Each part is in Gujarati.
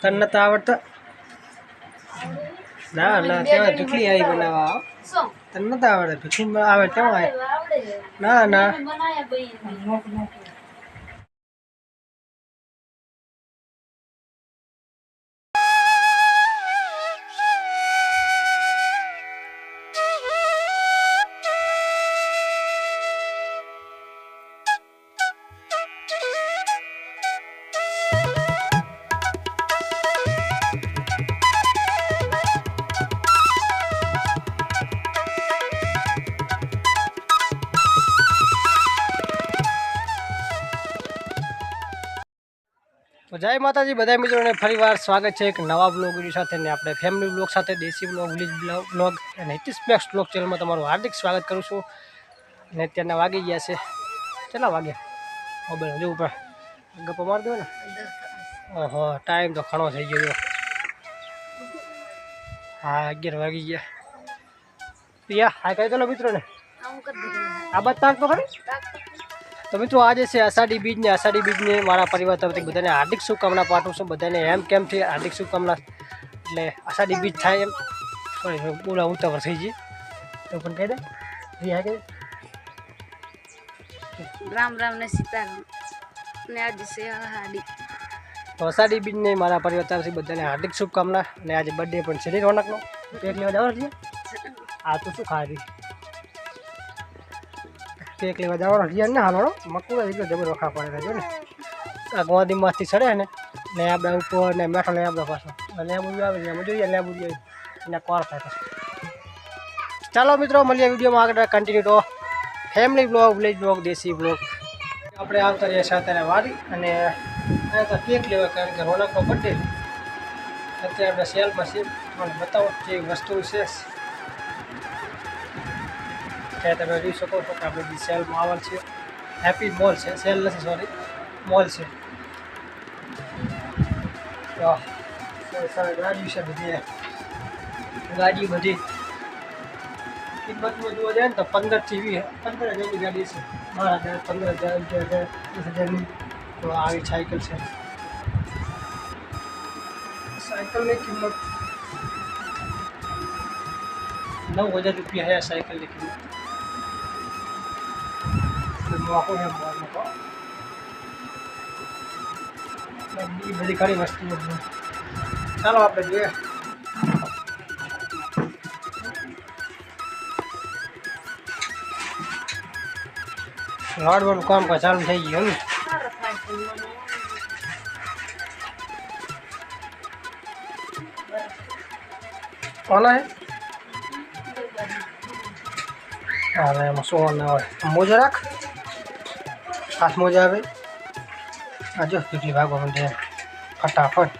તને તો આવડતા ના ના કેવાય ઢીકલી આવી બનાવવા આવ તને નતા આવે કેમ આવે આવડે ના ના જય માતાજી બધા મિત્રોને ફરીવાર સ્વાગત છે એક નવા બ્લોગ સાથે ને આપણે ફેમિલી બ્લોગ સાથે દેશી બ્લોગ વિલેજ બ્લોગ અને હિતિસ્પેક્સ બ્લોગ ચેનલમાં તમારું હાર્દિક સ્વાગત કરું છું. અને અત્યારના વાગી ગયા છે કેટલા વાગ્યા મોબાઈલ હજુ ઉપર ગપ્પો મારી દો ને. ઓહો ટાઈમ તો ઘણો થઈ ગયો. હા અગિયાર વાગી ગયા. પિયા હા કહી દો મિત્રોને. આ બધા તાક તો ખરી? તો મિત્રો આજે છે અષાઢી બીજને અષાઢી બીજને મારા પરિવાર તરફથી બધાને હાર્દિક શુભકામના પાઠવું છું. બધાને એમ કેમ છે? હાર્દિક શુભકામના. એટલે અષાઢી બીજ થાય એમ. સોરી બોલા ઉતાવળ થઈ જઈએ તો પણ કહી દે. હા કહી રામ રામ ને સીતારામ. ને આજે છે હાડી તો અષાઢી બીજને મારા પરિવાર તરફથી બધાને હાર્દિક શુભકામના. અને આજે બર્થડે પણ છે રોનકનો. કેક લેવા જવાનું છે? આ તો શું ખાધી કેક લેવા જવાનો છે. ના હાલો મકુડા એટલો જબર રખા પડે છે ને. આ ગોદીમાંથી ચડે ને ને આપણે ઉપર ને મેઠો લઈ આપણે પાછો લેબુ આવે ને એમાં જોઈએ લેબુ જોઈએ અને કોર થાય ચાલો મિત્રો, મળીએ વિડીયોમાં આગળ કન્ટિન્યુ તો. ફેમિલી બ્લોગ વિલેજ બ્લોગ દેશી બ્લોગ આપણે આવતા રહીએ સાથે વાડી. અને અહીંયા તો કેક લેવા કારણ કે રોનકનો બર્થડે અત્યારે આપણે સેલમાં છે તમને બતાવો જે વસ્તુ છે ત્યાં તમે જોઈ શકો છો કે આપણે જે સેલમાં આવેલ છે હેપી મોલ છે. સેલ નથી સોરી મોલ છે. તો સરસ ગાડી છે બધી ગાડી બધી. કિંમતમાં જોવા જાય ને તો પંદરથી વીસ, પંદર હજારની ગાડી છે. બાર હજાર, પંદર હજાર, અગિયાર હજાર વીસ હજારની. તો આવી સાયકલ છે. સાયકલની કિંમત નવ હજાર રૂપિયા છે આ સાયકલની કિંમત. મોકો છે મોકો બધી ખરી વસ્તુઓ ચાલો આપણે જોઈએ. લાડવાનું કામ કાજ ચાલુ થઈ ગયું ને કોના? હે એમાં શું ના મોજા રાખ. હાથ મોજા આવે આ જો કેટલી ભાગો મને ફટાફટ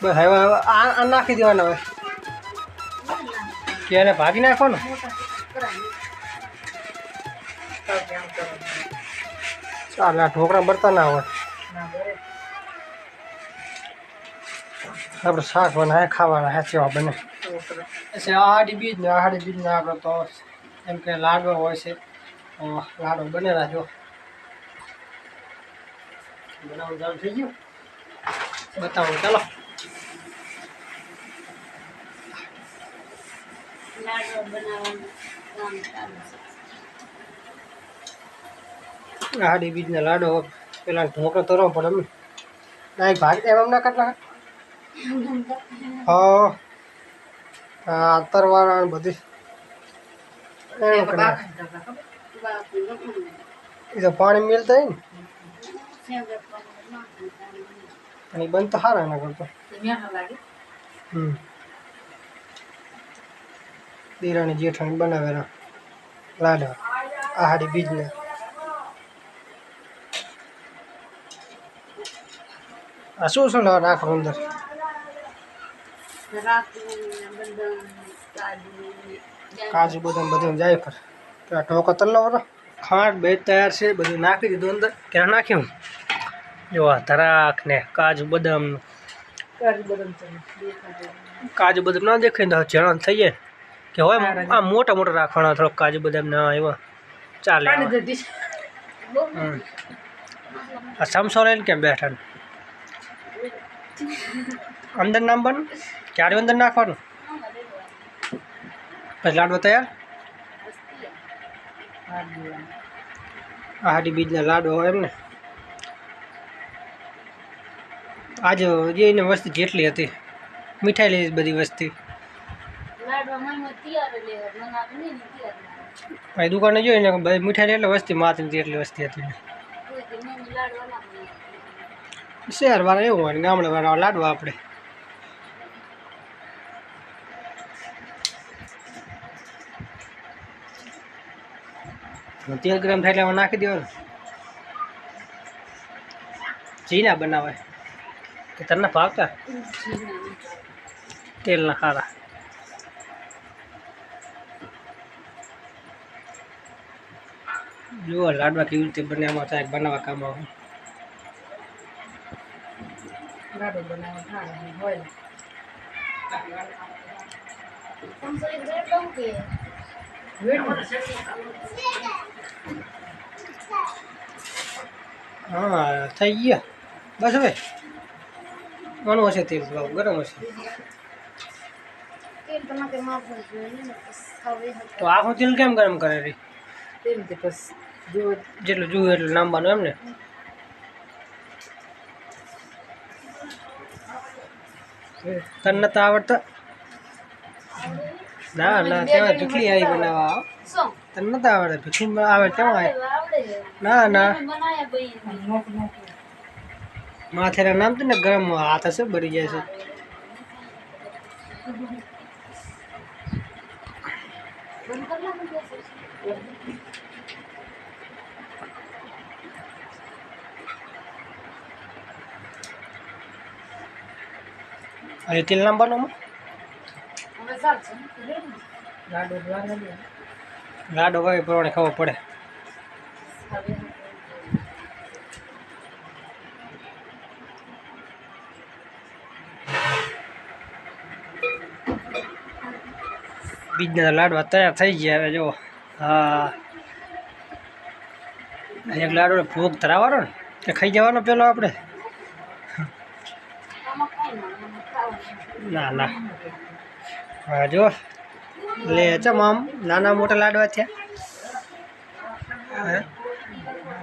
બસ હવે હવે આ આ નાખી દેવાના હવે કે એને ભાગી નાખો ને ચાલ આ ઢોકળા બળતા ના હોય આપણે શાક બનાવે ખાવાના હે સેવા બને. પછી આહાડી બીજ ને આડી બીજ ને આપણે તો એમ કે લાડવા હોય છે. લાડો બને બનેલા જો. બનાવવાનું ચાલુ થઈ ગયું? બતાવો ચાલો. આડી બનાવવાનું કામ ચાલુ છે. આહાડી બીજ ને લાડો પેલા ઢોકળો તરો પડે એમ. ના એક ભાગ એમ ના નાખે હા આ તરવાના ને બધી. એમ કરી નાખે. એ તો પાણી મિલતા હોય ને. અને ઈ બંધ તો સારા એના કરતો. હમ. દિરાણી જેઠાણી બનાવેલા લાડવા આહાડી બીજને. આ શું શું લાવ રાખો અંદર. કાજુ બદામ બધું જાય તો આ ઢોકો તલ્લો વરો. ખાંડ બે તૈયાર છે બધું નાખી દીધું અંદર. ક્યાં નાખ્યું જો આ ધરાક ને કાજુ બદામ. કાજુ બદામ ના દેખાય ને તો જણા થઈ જાય. કે હોય આ મોટા મોટા રાખવાના થોડોક કાજુ બદામ ના એવા ચાલે આ સમસો લઈને કેમ બેઠા અંદર નામ નાખવાનું ક્યારે અંદર નાખવાનું? પછી લાડવો તૈયાર? આહાડી હાડી બીજના લાડવા હોય એમને. આજે એને વસ્તી જેટલી હતી. મીઠાઈ લઈ બધી વસ્તી. ભાઈ દુકાને જોઈને મીઠાઈ એટલે વસ્તી, માથે એટલી વસ્તી હતી. શહેર વાળા એવું હોય ગામડા વાળા લાડવા આપણે તેલ ગરમ થાય એટલે નાખી દેવાનું. જીના બનાવાય. કે તને ભાવતા તેલના ખારા જુઓ લાડવા કેવી રીતે બને એમાં થાય બનાવવા કામ આવે. હા થઈ ગયા. બસ હવે. ઘણું હશે તેલ બહુ ગરમ હશે. તો આખું તેલ કેમ ગરમ કરે રે? જેટલું જુએ એટલું લાંબાનું એમ ને? તને નતા આવડતા? ના ના ત્યાં ભીખલી આવી બનાવવા? આવો. તને નતા આવડે? ભીખલી આવે કેમ આવે? ના ના. માથેના નામ તો ને ગરમ હાથ હશે બળી જાય છે. હવે તેલ નાખવાનું લાડો હોય પ્રમાણે ખબર પડે. બીજના લાડવા તૈયાર થઈ ગયા હવે જો. હા. એક લાડુ ભોગ ધરાવવાનો ને કે ખાઈ જવાનો પેલો આપણે. ના ના. હા જો. લે ચમ આમ નાના મોટા લાડવા થયા.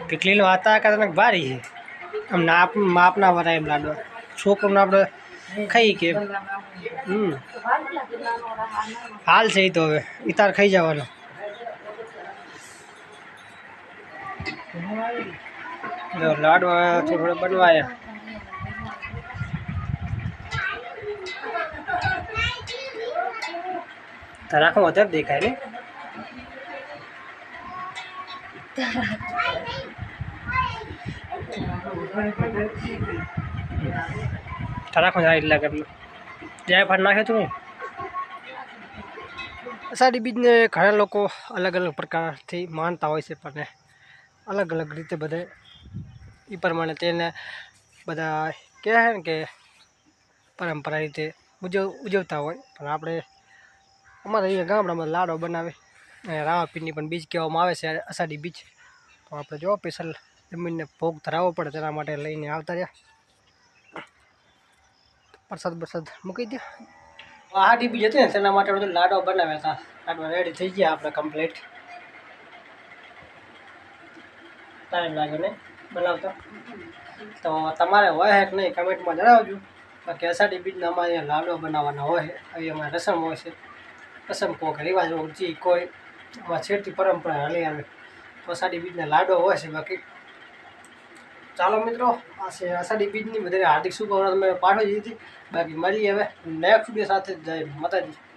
કેટલી વાતા કે તને ભારી છે? આમ નાપ માપના વરાય એમ લાડવા. છોકરોને આપણે ખાઈ કે. હમ. હાલ છે એ તો હવે. ઇતાર ખાઈ જવાનો. લાડવા થોડા બનવાયા. તારા વધારે દેખાય ને તારા આંખમાં જાય એટલા પેલું જાય ફાટ નાખે તું અષાઢી બીજને ઘણા લોકો અલગ અલગ પ્રકારથી માનતા હોય છે, પણ અલગ અલગ રીતે બધે એ પ્રમાણે તેને બધા કહે ને કે પરંપરા રીતે ઉજવ ઉજવતા હોય. પણ આપણે અમારે અહીંયા ગામડામાં લાડો બનાવે. અને રામાપીરની પણ બીજ કહેવામાં આવે છે, અષાઢી બીજ. તો આપણે જો સ્પેશિયલ જમીનને ભોગ ધરાવવો પડે તેના માટે લઈને આવતા રહ્યા. પ્રસાદ બરસાદ મૂકી દે. આહાડી બીજ હતી ને, તેના માટે બધું લાડો બનાવ્યા હતા. લાડવા રેડી થઈ ગયા આપણે કમ્પ્લીટ ટાઈમ લાગ્યો ને બનાવતા. તો તમારે હોય કે નહીં કમેન્ટમાં જણાવજો. બાકી અષાઢી બીજના અમારે અહીંયા લાડો બનાવવાના હોય અહીં અમારે રસમ હોય છે. રસમ કહો કે રિવાજ જે કોઈ અમારે છેડતી પરંપરા હાલી આવે. અષાઢી બીજના લાડો હોય છે બાકી. ચાલો મિત્રો, આ છે અષાઢી બીજની બધાને હાર્દિક શુભકામના. તમે પાઠવી દીધી. બાકી મળીએ હવે. નેક્સ્ટ વીડિયો સાથે જય માતાજી.